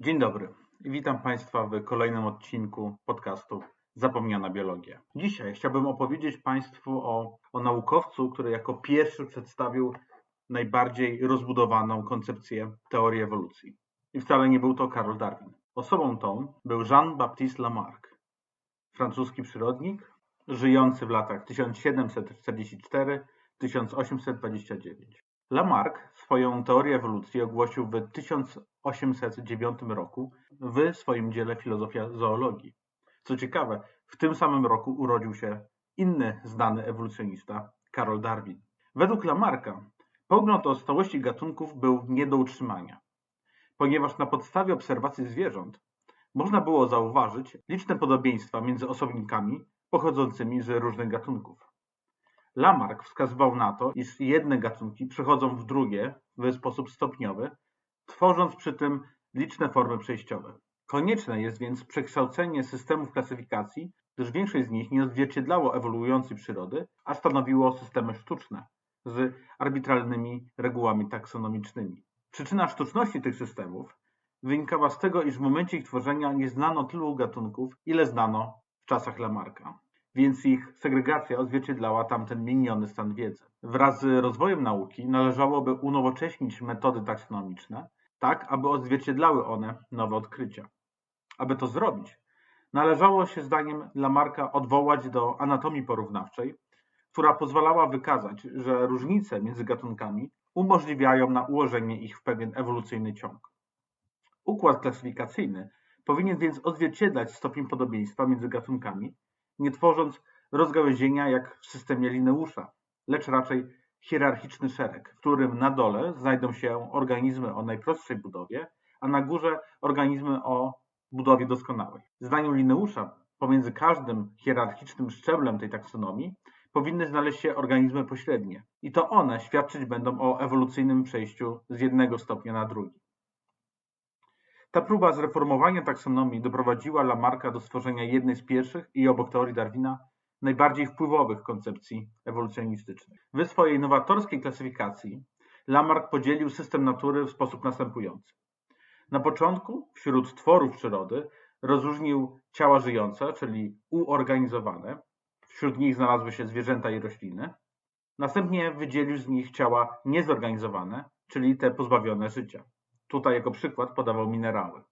Dzień dobry witam Państwa w kolejnym odcinku podcastu Zapomniana Biologia. Dzisiaj chciałbym opowiedzieć Państwu o, o naukowcu, który jako pierwszy przedstawił najbardziej rozbudowaną koncepcję teorii ewolucji. I wcale nie był to Karl Darwin. Osobą tą był Jean-Baptiste Lamarck, francuski przyrodnik, żyjący w latach 1744-1829. Lamarck swoją teorię ewolucji ogłosił w 1809 roku w swoim dziele Filozofia zoologii. Co ciekawe, w tym samym roku urodził się inny znany ewolucjonista, Karol Darwin. Według Lamarcka pogląd o stałości gatunków był nie do utrzymania, ponieważ na podstawie obserwacji zwierząt można było zauważyć liczne podobieństwa między osobnikami pochodzącymi z różnych gatunków. Lamarck wskazywał na to, iż jedne gatunki przechodzą w drugie w sposób stopniowy, tworząc przy tym liczne formy przejściowe. Konieczne jest więc przekształcenie systemów klasyfikacji, gdyż większość z nich nie odzwierciedlało ewoluującej przyrody, a stanowiło systemy sztuczne z arbitralnymi regułami taksonomicznymi. Przyczyna sztuczności tych systemów wynikała z tego, iż w momencie ich tworzenia nie znano tylu gatunków, ile znano w czasach Lamarcka więc ich segregacja odzwierciedlała tamten miniony stan wiedzy. Wraz z rozwojem nauki należałoby unowocześnić metody taksonomiczne, tak aby odzwierciedlały one nowe odkrycia. Aby to zrobić, należało się zdaniem Lamarcka odwołać do anatomii porównawczej, która pozwalała wykazać, że różnice między gatunkami umożliwiają na ułożenie ich w pewien ewolucyjny ciąg. Układ klasyfikacyjny powinien więc odzwierciedlać stopień podobieństwa między gatunkami, nie tworząc rozgałęzienia jak w systemie Linneusza, lecz raczej hierarchiczny szereg, w którym na dole znajdą się organizmy o najprostszej budowie, a na górze organizmy o budowie doskonałej. Zdaniem Linneusza pomiędzy każdym hierarchicznym szczeblem tej taksonomii powinny znaleźć się organizmy pośrednie i to one świadczyć będą o ewolucyjnym przejściu z jednego stopnia na drugi. Ta próba zreformowania taksonomii doprowadziła Lamarcka do stworzenia jednej z pierwszych i obok teorii Darwina najbardziej wpływowych koncepcji ewolucjonistycznych. W swojej nowatorskiej klasyfikacji Lamarck podzielił system natury w sposób następujący. Na początku wśród tworów przyrody rozróżnił ciała żyjące, czyli uorganizowane. Wśród nich znalazły się zwierzęta i rośliny. Następnie wydzielił z nich ciała niezorganizowane, czyli te pozbawione życia. Tutaj jako przykład podawał minerały.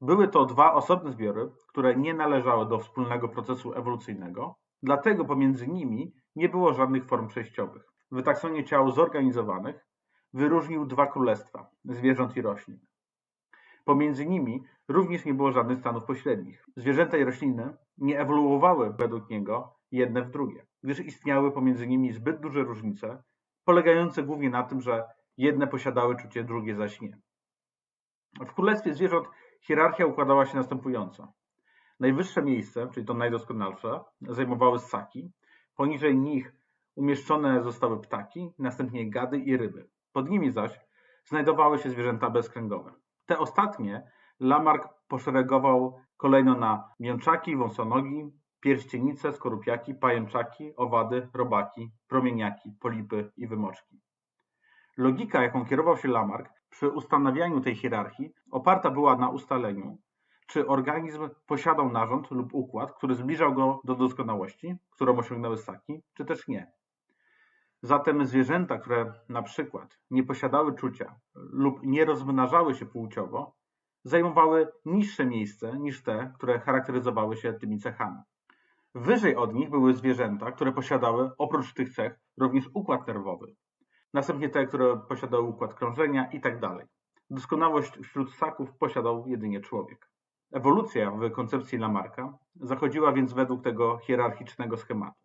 Były to dwa osobne zbiory, które nie należały do wspólnego procesu ewolucyjnego, dlatego pomiędzy nimi nie było żadnych form przejściowych. W taksonie ciał zorganizowanych wyróżnił dwa królestwa zwierząt i roślin. Pomiędzy nimi również nie było żadnych stanów pośrednich. Zwierzęta i rośliny nie ewoluowały według niego jedne w drugie, gdyż istniały pomiędzy nimi zbyt duże różnice, polegające głównie na tym, że jedne posiadały czucie, drugie zaś nie. W królestwie zwierząt hierarchia układała się następująco. Najwyższe miejsce, czyli to najdoskonalsze, zajmowały ssaki. Poniżej nich umieszczone zostały ptaki, następnie gady i ryby. Pod nimi zaś znajdowały się zwierzęta bezkręgowe. Te ostatnie Lamarck poszeregował kolejno na mięczaki, wąsonogi, pierścienice, skorupiaki, pajęczaki, owady, robaki, promieniaki, polipy i wymoczki. Logika, jaką kierował się Lamarck, przy ustanawianiu tej hierarchii oparta była na ustaleniu, czy organizm posiadał narząd lub układ, który zbliżał go do doskonałości, którą osiągnęły ssaki, czy też nie. Zatem zwierzęta, które na przykład nie posiadały czucia lub nie rozmnażały się płciowo, zajmowały niższe miejsce niż te, które charakteryzowały się tymi cechami. Wyżej od nich były zwierzęta, które posiadały oprócz tych cech również układ nerwowy, następnie te, które posiadały układ krążenia i tak dalej. Doskonałość wśród ssaków posiadał jedynie człowiek. Ewolucja w koncepcji Lamarcka zachodziła więc według tego hierarchicznego schematu.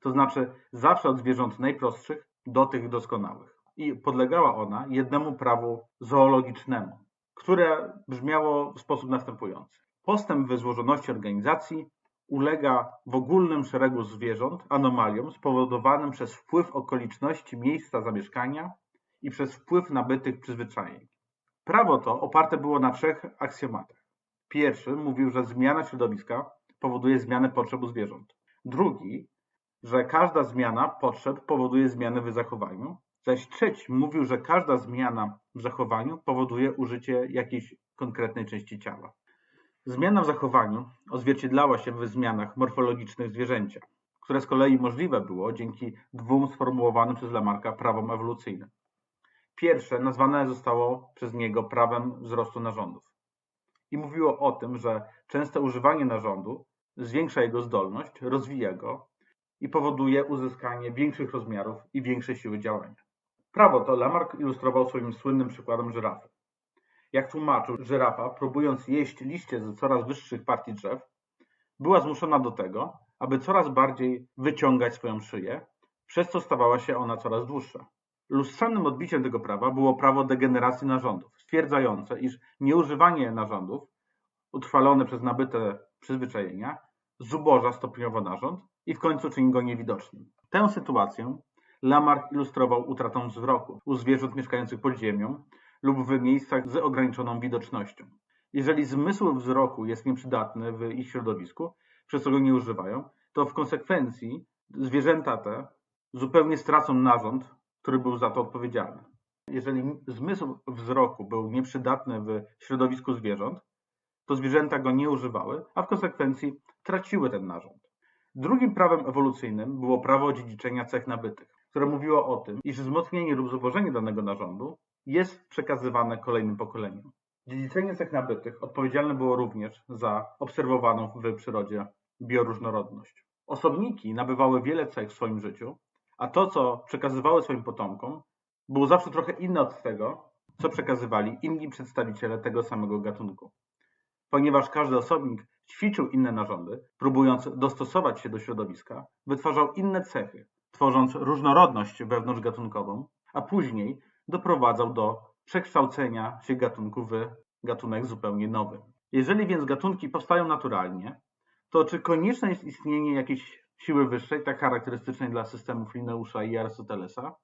To znaczy zawsze od zwierząt najprostszych do tych doskonałych. I podlegała ona jednemu prawu zoologicznemu, które brzmiało w sposób następujący. Postęp w złożoności organizacji ulega w ogólnym szeregu zwierząt anomaliom spowodowanym przez wpływ okoliczności miejsca zamieszkania i przez wpływ nabytych przyzwyczajeń. Prawo to oparte było na trzech aksjomatach. Pierwszy mówił, że zmiana środowiska powoduje zmianę potrzeb u zwierząt. Drugi, że każda zmiana potrzeb powoduje zmianę w zachowaniu. Zaś trzeci mówił, że każda zmiana w zachowaniu powoduje użycie jakiejś konkretnej części ciała. Zmiana w zachowaniu odzwierciedlała się w zmianach morfologicznych zwierzęcia, które z kolei możliwe było dzięki dwóm sformułowanym przez Lamarcka prawom ewolucyjnym. Pierwsze nazwane zostało przez niego prawem wzrostu narządów i mówiło o tym, że częste używanie narządu zwiększa jego zdolność, rozwija go i powoduje uzyskanie większych rozmiarów i większej siły działania. Prawo to Lamarck ilustrował swoim słynnym przykładem żyrafy. Jak tłumaczył, żyrafa, próbując jeść liście z coraz wyższych partii drzew, była zmuszona do tego, aby coraz bardziej wyciągać swoją szyję, przez co stawała się ona coraz dłuższa. Lustrzanym odbiciem tego prawa było prawo degeneracji narządów, stwierdzające, iż nieużywanie narządów, utrwalone przez nabyte przyzwyczajenia, zuboża stopniowo narząd i w końcu czyni go niewidocznym. Tę sytuację Lamarck ilustrował utratą wzroku u zwierząt mieszkających pod ziemią lub w miejscach z ograniczoną widocznością. Jeżeli zmysł wzroku jest nieprzydatny w ich środowisku, przez co go nie używają, to w konsekwencji zwierzęta te zupełnie stracą narząd, który był za to odpowiedzialny. Jeżeli zmysł wzroku był nieprzydatny w środowisku zwierząt, to zwierzęta go nie używały, a w konsekwencji traciły ten narząd. Drugim prawem ewolucyjnym było prawo dziedziczenia cech nabytych, które mówiło o tym, iż wzmocnienie lub zubożenie danego narządu jest przekazywane kolejnym pokoleniom. Dziedziczenie cech nabytych odpowiedzialne było również za obserwowaną w przyrodzie bioróżnorodność. Osobniki nabywały wiele cech w swoim życiu, a to, co przekazywały swoim potomkom, było zawsze trochę inne od tego, co przekazywali inni przedstawiciele tego samego gatunku. Ponieważ każdy osobnik ćwiczył inne narządy, próbując dostosować się do środowiska, wytwarzał inne cechy, tworząc różnorodność wewnątrzgatunkową, a później doprowadzał do przekształcenia się gatunku w gatunek zupełnie nowy. Jeżeli więc gatunki powstają naturalnie, to czy konieczne jest istnienie jakiejś siły wyższej, tak charakterystycznej dla systemów Linneusza i Arystotelesa?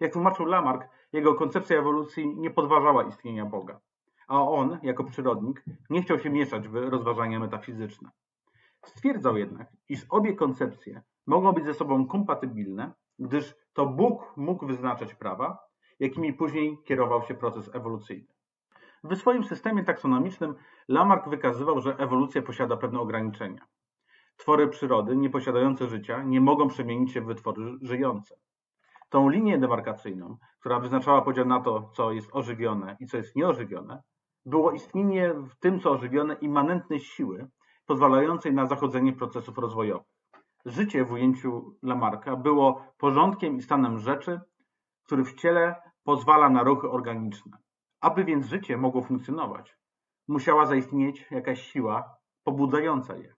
Jak tłumaczył Lamarck, jego koncepcja ewolucji nie podważała istnienia Boga, a on, jako przyrodnik, nie chciał się mieszać w rozważania metafizyczne. Stwierdzał jednak, iż obie koncepcje mogą być ze sobą kompatybilne, gdyż to Bóg mógł wyznaczać prawa, jakimi później kierował się proces ewolucyjny. W swoim systemie taksonomicznym Lamarck wykazywał, że ewolucja posiada pewne ograniczenia. Twory przyrody nieposiadające życia nie mogą przemienić się w wytwory żyjące. Tą linię demarkacyjną, która wyznaczała podział na to, co jest ożywione i co jest nieożywione, było istnienie w tym, co ożywione, immanentnej siły, pozwalającej na zachodzenie procesów rozwojowych. Życie w ujęciu Lamarcka było porządkiem i stanem rzeczy, który w ciele pozwala na ruchy organiczne. Aby więc życie mogło funkcjonować, musiała zaistnieć jakaś siła pobudzająca je.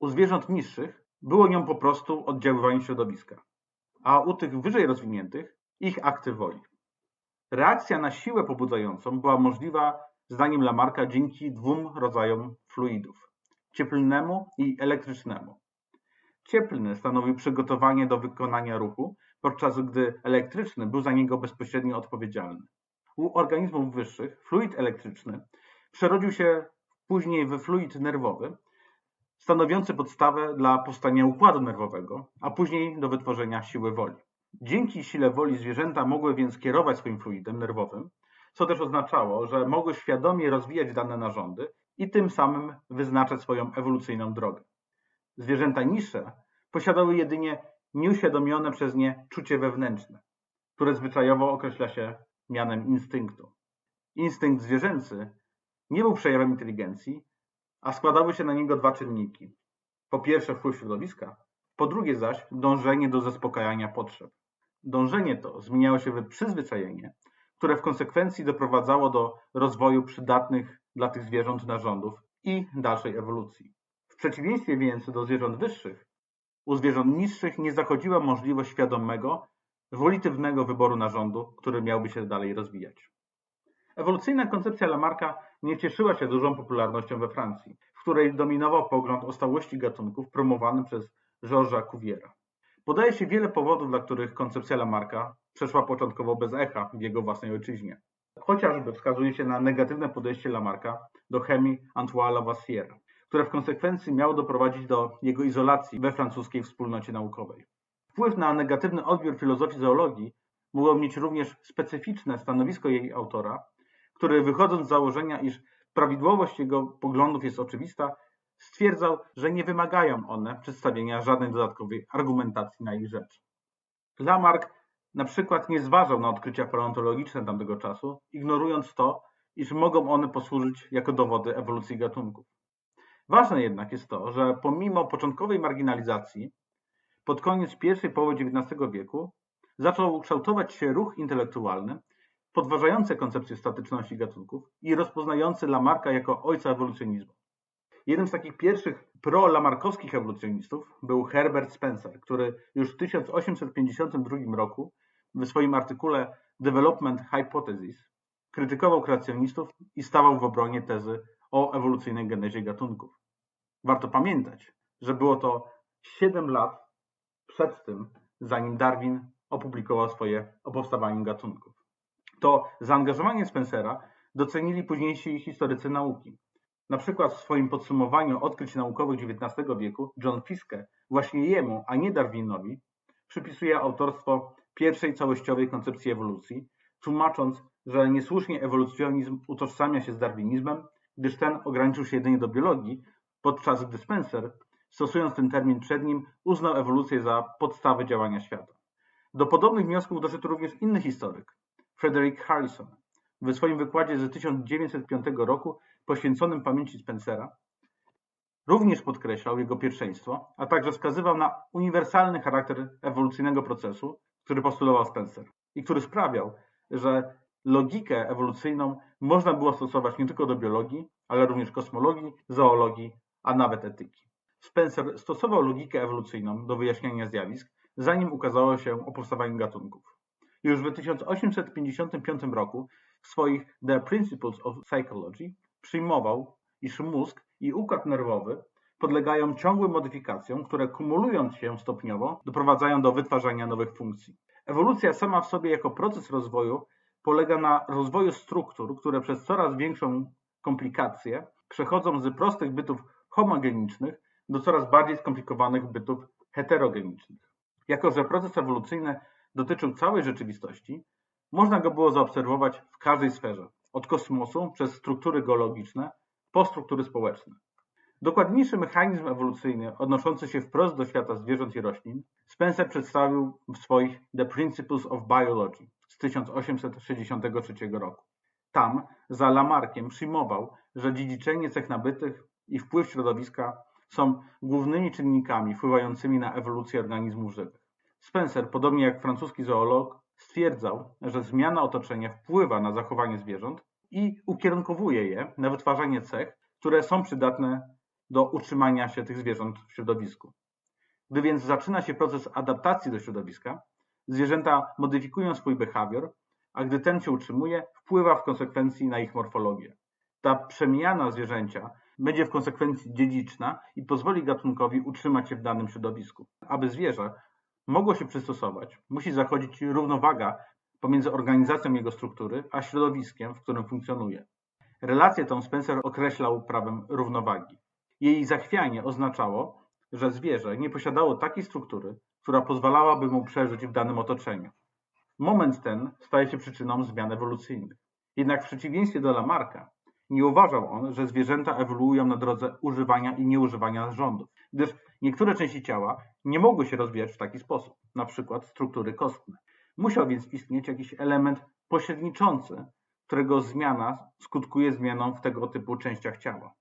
U zwierząt niższych było nią po prostu oddziaływanie środowiska, a u tych wyżej rozwiniętych ich akty woli. Reakcja na siłę pobudzającą była możliwa, zdaniem Lamarka, dzięki dwóm rodzajom fluidów cieplnemu i elektrycznemu. Cieplny stanowił przygotowanie do wykonania ruchu, podczas gdy elektryczny był za niego bezpośrednio odpowiedzialny. U organizmów wyższych fluid elektryczny przerodził się później w fluid nerwowy, stanowiący podstawę dla powstania układu nerwowego, a później do wytworzenia siły woli. Dzięki sile woli zwierzęta mogły więc kierować swoim fluidem nerwowym, co też oznaczało, że mogły świadomie rozwijać dane narządy i tym samym wyznaczać swoją ewolucyjną drogę. Zwierzęta niższe posiadały jedynie nieuświadomione przez nie czucie wewnętrzne, które zwyczajowo określa się mianem instynktu. Instynkt zwierzęcy nie był przejawem inteligencji, a składały się na niego dwa czynniki. Po pierwsze wpływ środowiska, po drugie zaś dążenie do zaspokajania potrzeb. Dążenie to zmieniało się w przyzwyczajenie, które w konsekwencji doprowadzało do rozwoju przydatnych dla tych zwierząt narządów i dalszej ewolucji. W przeciwieństwie więc do zwierząt wyższych, u zwierząt niższych nie zachodziła możliwość świadomego, wolitywnego wyboru narządu, który miałby się dalej rozwijać. Ewolucyjna koncepcja Lamarcka nie cieszyła się dużą popularnością we Francji, w której dominował pogląd o stałości gatunków promowany przez Georgesa Cuviera. Podaje się wiele powodów, dla których koncepcja Lamarcka przeszła początkowo bez echa w jego własnej ojczyźnie. Chociażby wskazuje się na negatywne podejście Lamarcka do chemii Antoine Lavoisiera, które w konsekwencji miało doprowadzić do jego izolacji we francuskiej wspólnocie naukowej. Wpływ na negatywny odbiór filozofii zoologii mogło mieć również specyficzne stanowisko jej autora, który wychodząc z założenia, iż prawidłowość jego poglądów jest oczywista, stwierdzał, że nie wymagają one przedstawienia żadnej dodatkowej argumentacji na ich rzecz. Lamarck na przykład nie zważał na odkrycia paleontologiczne tamtego czasu, ignorując to, iż mogą one posłużyć jako dowody ewolucji gatunków. Ważne jednak jest to, że pomimo początkowej marginalizacji, pod koniec pierwszej połowy XIX wieku zaczął kształtować się ruch intelektualny podważający koncepcję statyczności gatunków i rozpoznający Lamarcka jako ojca ewolucjonizmu. Jednym z takich pierwszych pro-lamarkowskich ewolucjonistów był Herbert Spencer, który już w 1852 roku w swoim artykule Development Hypothesis krytykował kreacjonistów i stawał w obronie tezy o ewolucyjnej genezie gatunków. Warto pamiętać, że było to 7 lat przed tym, zanim Darwin opublikował swoje o powstawaniu gatunków. To zaangażowanie Spencera docenili późniejsi historycy nauki. Na przykład w swoim podsumowaniu odkryć naukowych XIX wieku John Fiske właśnie jemu, a nie Darwinowi, przypisuje autorstwo pierwszej całościowej koncepcji ewolucji, tłumacząc, że niesłusznie ewolucjonizm utożsamia się z darwinizmem, gdyż ten ograniczył się jedynie do biologii, podczas gdy Spencer, stosując ten termin przed nim, uznał ewolucję za podstawę działania świata. Do podobnych wniosków doszedł również inny historyk, Frederick Harrison, w swoim wykładzie z 1905 roku poświęconym pamięci Spencera również podkreślał jego pierwszeństwo, a także wskazywał na uniwersalny charakter ewolucyjnego procesu, który postulował Spencer i który sprawiał, że logikę ewolucyjną można było stosować nie tylko do biologii, ale również kosmologii, zoologii, a nawet etyki. Spencer stosował logikę ewolucyjną do wyjaśniania zjawisk, zanim ukazało się o powstawaniu gatunków. Już w 1855 roku w swoich The Principles of Psychology przyjmował, iż mózg i układ nerwowy podlegają ciągłym modyfikacjom, które kumulując się stopniowo doprowadzają do wytwarzania nowych funkcji. Ewolucja sama w sobie jako proces rozwoju polega na rozwoju struktur, które przez coraz większą komplikację przechodzą z prostych bytów homogenicznych do coraz bardziej skomplikowanych bytów heterogenicznych. Jako, że proces ewolucyjny dotyczył całej rzeczywistości, można go było zaobserwować w każdej sferze, od kosmosu przez struktury geologiczne po struktury społeczne. Dokładniejszy mechanizm ewolucyjny odnoszący się wprost do świata zwierząt i roślin Spencer przedstawił w swoich The Principles of Biology z 1863 roku. Tam, za Lamarckiem, przyjmował, że dziedziczenie cech nabytych i wpływ środowiska są głównymi czynnikami wpływającymi na ewolucję organizmów żywych. Spencer, podobnie jak francuski zoolog, stwierdzał, że zmiana otoczenia wpływa na zachowanie zwierząt i ukierunkowuje je na wytwarzanie cech, które są przydatne do utrzymania się tych zwierząt w środowisku. Gdy więc zaczyna się proces adaptacji do środowiska, zwierzęta modyfikują swój behawior, a gdy ten się utrzymuje, wpływa w konsekwencji na ich morfologię. Ta przemiana zwierzęcia będzie w konsekwencji dziedziczna i pozwoli gatunkowi utrzymać się w danym środowisku. Aby zwierzę mogło się przystosować, musi zachodzić równowaga pomiędzy organizacją jego struktury a środowiskiem, w którym funkcjonuje. Relację tą Spencer określał prawem równowagi. Jej zachwianie oznaczało, że zwierzę nie posiadało takiej struktury, która pozwalałaby mu przeżyć w danym otoczeniu. Moment ten staje się przyczyną zmian ewolucyjnych. Jednak w przeciwieństwie do Lamarcka, nie uważał on, że zwierzęta ewoluują na drodze używania i nieużywania narządów, gdyż niektóre części ciała nie mogły się rozwijać w taki sposób, na przykład struktury kostne. Musiał więc istnieć jakiś element pośredniczący, którego zmiana skutkuje zmianą w tego typu częściach ciała.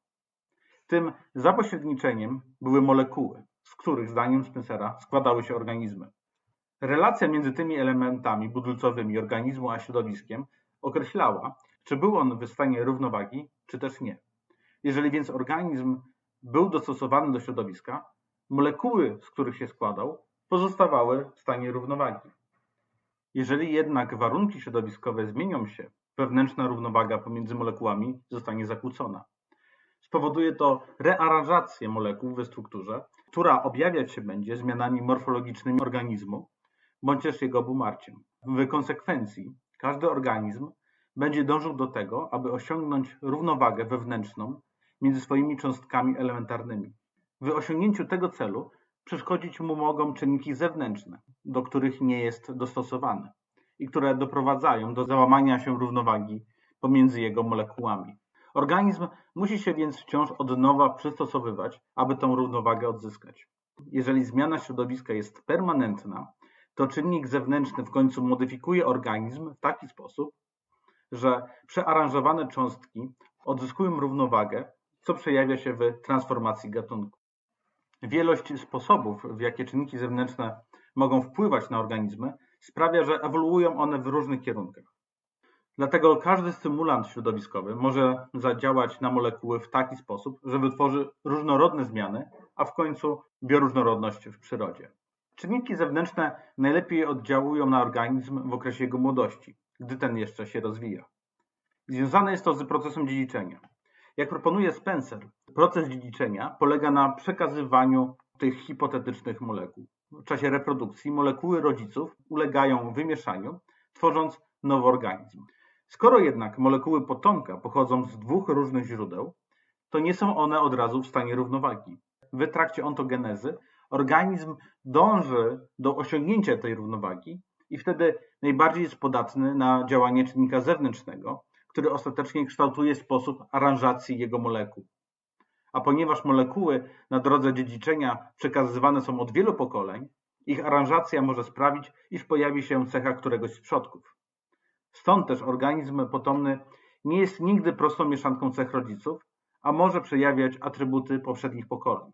Tym zapośredniczeniem były molekuły, z których zdaniem Spencera składały się organizmy. Relacja między tymi elementami budulcowymi organizmu a środowiskiem określała, czy był on w stanie równowagi, czy też nie. Jeżeli więc organizm był dostosowany do środowiska, molekuły, z których się składał, pozostawały w stanie równowagi. Jeżeli jednak warunki środowiskowe zmienią się, wewnętrzna równowaga pomiędzy molekułami zostanie zakłócona. Spowoduje to rearanżację molekuł we strukturze, która objawiać się będzie zmianami morfologicznymi organizmu, bądź też jego obumarciem. W konsekwencji każdy organizm będzie dążył do tego, aby osiągnąć równowagę wewnętrzną między swoimi cząstkami elementarnymi. W osiągnięciu tego celu przeszkodzić mu mogą czynniki zewnętrzne, do których nie jest dostosowany i które doprowadzają do załamania się równowagi pomiędzy jego molekułami. Organizm musi się więc wciąż od nowa przystosowywać, aby tę równowagę odzyskać. Jeżeli zmiana środowiska jest permanentna, to czynnik zewnętrzny w końcu modyfikuje organizm w taki sposób, że przearanżowane cząstki odzyskują równowagę, co przejawia się w transformacji gatunku. Wielość sposobów, w jakie czynniki zewnętrzne mogą wpływać na organizmy, sprawia, że ewoluują one w różnych kierunkach. Dlatego każdy stymulant środowiskowy może zadziałać na molekuły w taki sposób, że wytworzy różnorodne zmiany, a w końcu bioróżnorodność w przyrodzie. Czynniki zewnętrzne najlepiej oddziałują na organizm w okresie jego młodości, gdy ten jeszcze się rozwija. Związane jest to z procesem dziedziczenia. Jak proponuje Spencer, proces dziedziczenia polega na przekazywaniu tych hipotetycznych molekuł. W czasie reprodukcji molekuły rodziców ulegają wymieszaniu, tworząc nowy organizm. Skoro jednak molekuły potomka pochodzą z dwóch różnych źródeł, to nie są one od razu w stanie równowagi. W trakcie ontogenezy organizm dąży do osiągnięcia tej równowagi i wtedy najbardziej jest podatny na działanie czynnika zewnętrznego, który ostatecznie kształtuje sposób aranżacji jego molekuł. A ponieważ molekuły na drodze dziedziczenia przekazywane są od wielu pokoleń, ich aranżacja może sprawić, iż pojawi się cecha któregoś z przodków. Stąd też organizm potomny nie jest nigdy prostą mieszanką cech rodziców, a może przejawiać atrybuty poprzednich pokoleń.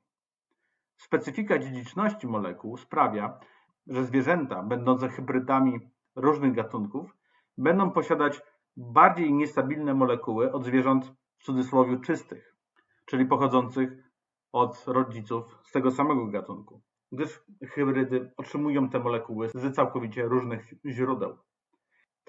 Specyfika dziedziczności molekuł sprawia, że zwierzęta będące hybrydami różnych gatunków będą posiadać bardziej niestabilne molekuły od zwierząt w cudzysłowie czystych, czyli pochodzących od rodziców z tego samego gatunku, gdyż hybrydy otrzymują te molekuły z całkowicie różnych źródeł.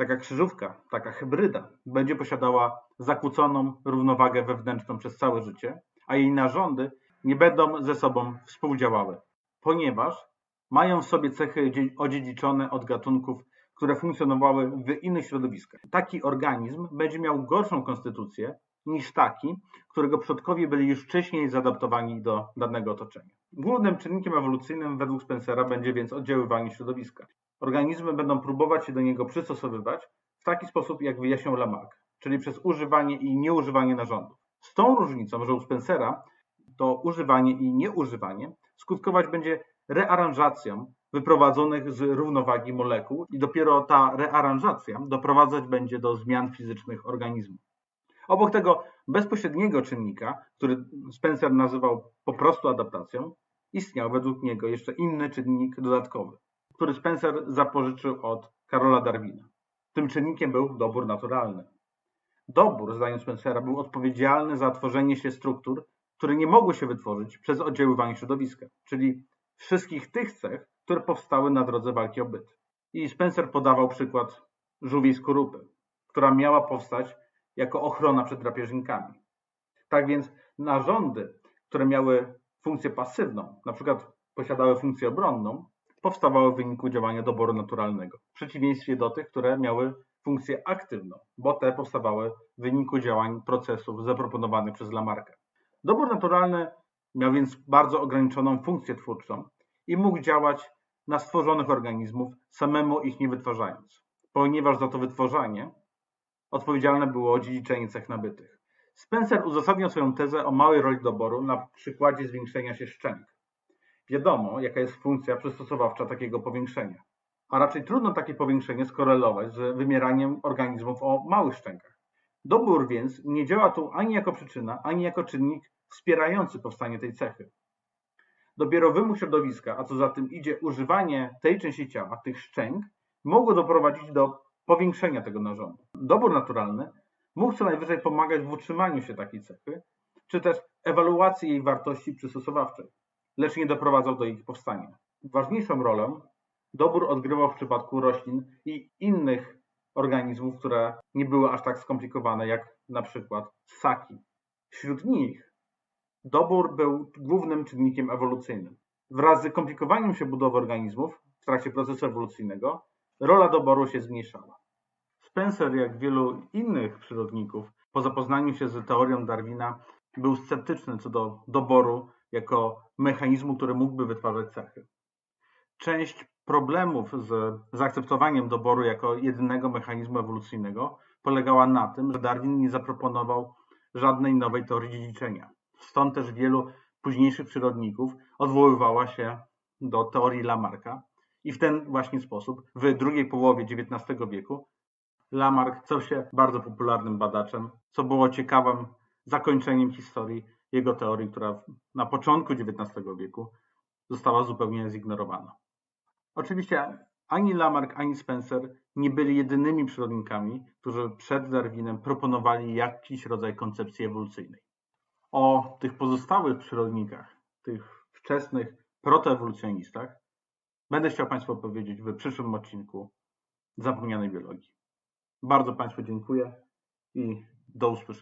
Taka krzyżówka, taka hybryda będzie posiadała zakłóconą równowagę wewnętrzną przez całe życie, a jej narządy nie będą ze sobą współdziałały, ponieważ mają w sobie cechy odziedziczone od gatunków, które funkcjonowały w innych środowiskach. Taki organizm będzie miał gorszą konstytucję niż taki, którego przodkowie byli już wcześniej zaadaptowani do danego otoczenia. Głównym czynnikiem ewolucyjnym według Spencera będzie więc oddziaływanie środowiska. Organizmy będą próbować się do niego przystosowywać w taki sposób, jak wyjaśniał Lamarck, czyli przez używanie i nieużywanie narządów. Z tą różnicą, że u Spencera to używanie i nieużywanie skutkować będzie rearanżacją wyprowadzonych z równowagi molekuł i dopiero ta rearanżacja doprowadzać będzie do zmian fizycznych organizmu. Obok tego bezpośredniego czynnika, który Spencer nazywał po prostu adaptacją, istniał według niego jeszcze inny czynnik dodatkowy, który Spencer zapożyczył od Karola Darwina. Tym czynnikiem był dobór naturalny. Dobór, zdaniem Spencera, był odpowiedzialny za tworzenie się struktur, które nie mogły się wytworzyć przez oddziaływanie środowiska, czyli wszystkich tych cech, które powstały na drodze walki o byt. I Spencer podawał przykład żółwiej skorupy, która miała powstać jako ochrona przed drapieżnikami. Tak więc narządy, które miały funkcję pasywną, na przykład posiadały funkcję obronną, powstawały w wyniku działania doboru naturalnego, w przeciwieństwie do tych, które miały funkcję aktywną, bo te powstawały w wyniku działań procesów zaproponowanych przez Lamarcka. Dobór naturalny miał więc bardzo ograniczoną funkcję twórczą i mógł działać na stworzonych organizmów, samemu ich nie wytwarzając, ponieważ za to wytworzenie odpowiedzialne było dziedziczenie cech nabytych. Spencer uzasadniał swoją tezę o małej roli doboru na przykładzie zwiększenia się szczęk. Wiadomo, jaka jest funkcja przystosowawcza takiego powiększenia, a raczej trudno takie powiększenie skorelować z wymieraniem organizmów o małych szczękach. Dobór więc nie działa tu ani jako przyczyna, ani jako czynnik wspierający powstanie tej cechy. Dopiero wymóg środowiska, a co za tym idzie używanie tej części ciała, tych szczęk, mogło doprowadzić do powiększenia tego narządu. Dobór naturalny mógł co najwyżej pomagać w utrzymaniu się takiej cechy, czy też ewaluacji jej wartości przystosowawczej, lecz nie doprowadzał do ich powstania. Ważniejszą rolę dobór odgrywał w przypadku roślin i innych organizmów, które nie były aż tak skomplikowane jak na przykład ssaki. Wśród nich dobór był głównym czynnikiem ewolucyjnym. Wraz z komplikowaniem się budowy organizmów w trakcie procesu ewolucyjnego rola doboru się zmniejszała. Spencer, jak wielu innych przyrodników, po zapoznaniu się z teorią Darwina, był sceptyczny co do doboru jako mechanizmu, który mógłby wytwarzać cechy. Część problemów z zaakceptowaniem doboru jako jedynego mechanizmu ewolucyjnego polegała na tym, że Darwin nie zaproponował żadnej nowej teorii dziedziczenia. Stąd też wielu późniejszych przyrodników odwoływała się do teorii Lamarcka i w ten właśnie sposób w drugiej połowie XIX wieku Lamarck stał się bardzo popularnym badaczem, co było ciekawym zakończeniem historii jego teorii, która na początku XIX wieku została zupełnie zignorowana. Oczywiście ani Lamarck, ani Spencer nie byli jedynymi przyrodnikami, którzy przed Darwinem proponowali jakiś rodzaj koncepcji ewolucyjnej. O tych pozostałych przyrodnikach, tych wczesnych protoewolucjonistach, będę chciał Państwu opowiedzieć w przyszłym odcinku Zapomnianej Biologii. Bardzo Państwu dziękuję i do usłyszenia.